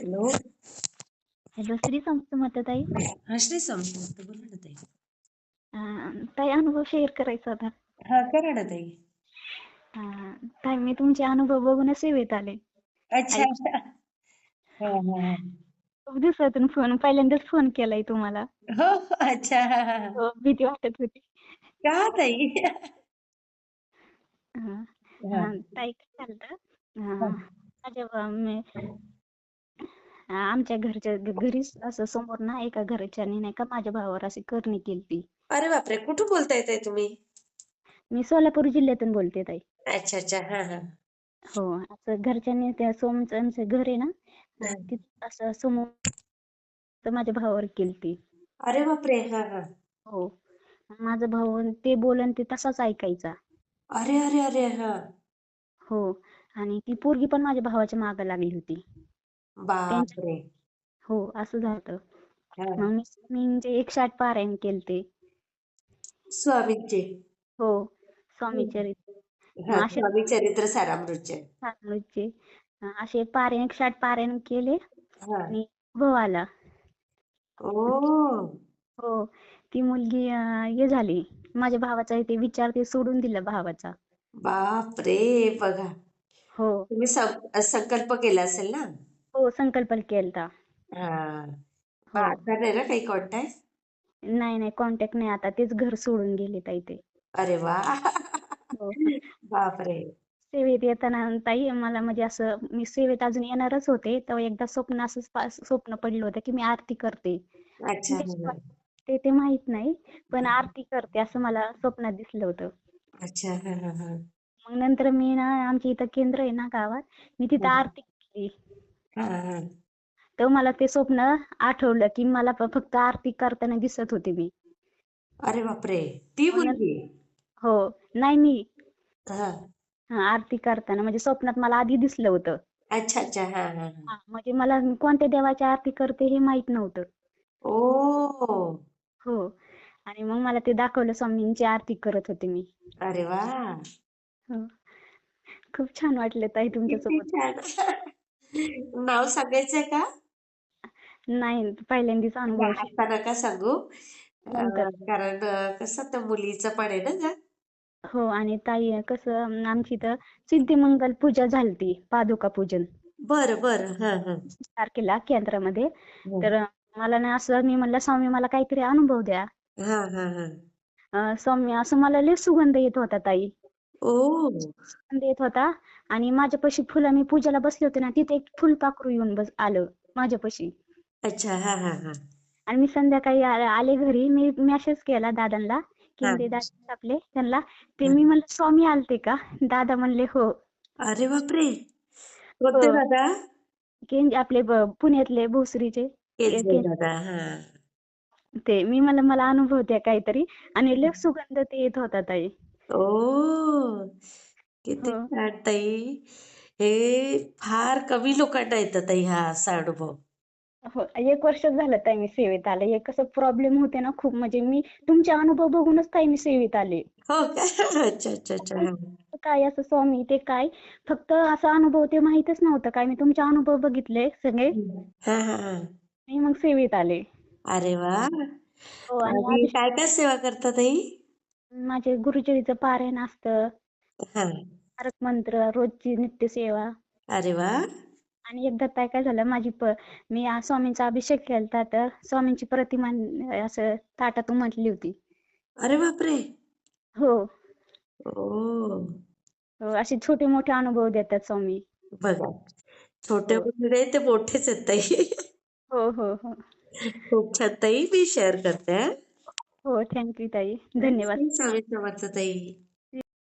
Hello. Hello Shri Samarth ताई. हा श्री समर्थ बोला ना ताई. अं, ताई अनुभव शेअर करायचा होता. हा करा ना ताई. अं, ताई मी तुमचे अनुभव बघूनच सेवेत आले. अच्छा. हा, हा, हा. खूप दिवसातून फोन पहिल्यांदाच फोन केलाय तुम्हाला. हो अच्छा. हा, हा, हा. हो, भीती वाटत होती. का ताई? अं, हा, अं, ताई काय झालं अं, माझ्या ब- मी- अं, आमच्या घरच्या घरीच असं समोर ना एका घरच्यानी नाही का माझ्या भावावर अशी करणी केली अरे बापरे! कुठून बोलताय ताई तुम्ही? मी सोलापूर जिल्ह्यातून बोलते ताई. अच्छा अच्छा. हा हा. हो असं घरच्यांनी त्या सोमचं आमचं घर आहे ना तिथं असं समोर तर माझ्या भावावर केलती. अरे बापरे! हा हा. हो. माझा भाऊ ते बोलन ते तसाच ऐकायचा. अरे अरे अरे हा. हो. आणि ती पोरगी पण माझ्या भावाच्या मागे लागली होती. बापरे. हो असं झालं. हा. मग मी मी म्हणजे एकशे आठ पारायण केलते. स्वामींचे. हो स्वामी चरित्र. हा अशा स्वामी चरित्र सारामृतचे. असे पारायण एकशे आठ पारायण केले हा. आणि आला. ओ. हो ती मुलगी अं, हे झाली. माझ्या भावाचा ते विचार ते सोडून दिला भावाचा. बापरे बघा. हो. तुम्ही सं- संकल्प केला असेल ना? हो संकल्प केलता. हा. हो. आता नाही ना काही कॉन्टॅक्ट नाही नाही कॉन्टॅक्ट नाही. आता तेच घर सोडून गेले ताई ते. अरे वा. हो. बापरे. सेवेत येताना ताई मला म्हणजे असं मी सेवेत अजून येणारच होते. तेव्हा एकदा स्वप्न असंच पा- स्वप्न पडलं होतं की मी आरती करते. अच्छा म्हणजे हा. ते ते माहीत नाही पण आरती करते असं मला स्वप्नात दिसलं होतं. अच्छा हा हा हा. मग नंतर मी ना आमच्या इथं केंद्र आहे ना गावात मी तिथं हा. आरती केली. हा हा तर मला ते स्वप्न आठवलं की मला फक्त आरती करताना दिसत होते मी. अरे बापरे! ती मुलगी? हो. नाही मी. आरती करताना. म्हणजे स्वप्नात मला आधी दिसलं होतं. अच्छा अच्छा. म्हणजे मला कोणत्या देवाची आरती करते हे माहीत नव्हतं. ओ! हो. आणि मग मला ते दाखवलं स्वामींची आरती करत होते मी. अरे वा! हो. खूप छान वाटलं ताई तुमच्यासोबत. नाव सांगायचंय का? नाही पहिल्यांदाच अनुभव नाही, आता नका सांगू? नंतर. अं, कारण अं, कसं त्या मुलीचं पण आहे ना ग. हो आणि ताई कसं अं, आमची इथं सिद्धिमंगल पूजा झालती पादुका पूजन. बरं बरं. हा हा. तारखेला केंद्रामध्ये. तर मला ना असं मी म्हणलं स्वामी मला काहीतरी अनुभव द्या. हा हा हा. अं, स्वामी असं मला लय सुगंध येत होता ताई. ओ सुगंध येत होता. आणि माझ्यापाशी फुलं मी पूजेला बसले होते ना तिथे एक फुलपाखरू येऊन बस आलं माझ्यापाशी. अच्छा हा हा हा. आणि मी संध्याकाळी आ- आले घरी. मी मेसेज केला दादांना की हा. ते दादा आपले. त्यांना ते हा. मी म्हणलं स्वामी आलते का? दादा म्हणले हो. अरे बापरे! कोणते हो. दादा? की आपले ब- पुण्यातले भोसरीचे. के- के- दादा हा. ते मी मला मला अनुभव द्या काहीतरी. आणि लय सुगंध ते येत होता ताई. ओ किती हो. छान ताई. हे फार कमी लोकांना येतं ताई हा असा अनुभव. हो एक वर्ष झालं ताई मी सेवेत आले. हे कसं प्रॉब्लेम होते ना खूप. म्हणजे मी तुमचे अनुभव बघूनच ताई मी सेवेत आले. हो का? अच्छा अच्छा अच्छा. हा. काय असं स्वामी ते काय? फक्त असा अनुभव ते माहितच नव्हतं. काय मी तुमचे अनुभव बघितले सगळे. हा हा हा. मी मग सेवेत आले. अरे वा. हो आणि आणि अभिषेक काय काय सेवा करता ताई? माझे गुरुचरित्र पारायण असतं. हा. तारक मंत्र रोजची नित्यसेवा. अरे वा. आणि एकदा काय काय झालं माझी प मी आ- स्वामींचा अभिषेक केलता तर स्वामींची प्रतिमा असं ताटात उमटली होती. अरे बापरे! हो. ओ. हो असे छोटे मोठे अनुभव देतात स्वामी. बघा छोटे हो. मुली ते मोठेच आहेत ताई. हो हो हो. खूप छान ताई मी शेअर करते हा. हो थँक्यू ताई. धन्यवाद. ताई.